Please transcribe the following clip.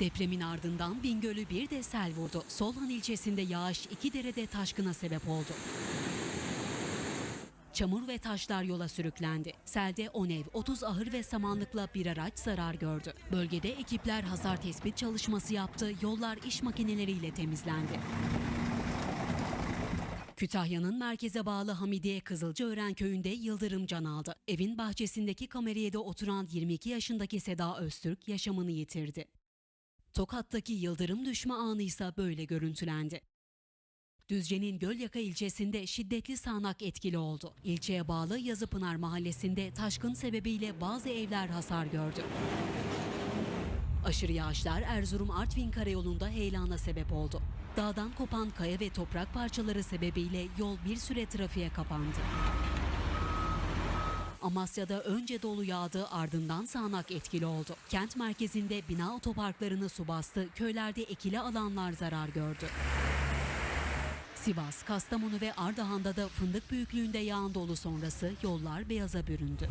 Depremin ardından Bingöl'ü bir de sel vurdu. Solhan ilçesinde yağış iki derede taşkına sebep oldu. Çamur ve taşlar yola sürüklendi. Selde 10 ev, 30 ahır ve samanlıkla bir araç zarar gördü. Bölgede ekipler hasar tespit çalışması yaptı, yollar iş makineleriyle temizlendi. Kütahya'nın merkeze bağlı Hamidiye Kızılcaören köyünde yıldırım can aldı. Evin bahçesindeki kameriyede oturan 22 yaşındaki Seda Öztürk yaşamını yitirdi. Tokat'taki yıldırım düşme anı ise böyle görüntülendi. Düzce'nin Gölyaka ilçesinde şiddetli sağanak etkili oldu. İlçeye bağlı Yazıpınar mahallesinde taşkın sebebiyle bazı evler hasar gördü. Aşırı yağışlar Erzurum-Artvin karayolunda heyelana sebep oldu. Dağdan kopan kaya ve toprak parçaları sebebiyle yol bir süre trafiğe kapandı. Amasya'da önce dolu yağdı ardından sağanak etkili oldu. Kent merkezinde bina otoparklarını su bastı, köylerde ekili alanlar zarar gördü. Sivas, Kastamonu ve Ardahan'da da fındık büyüklüğünde yağan dolu sonrası yollar beyaza büründü.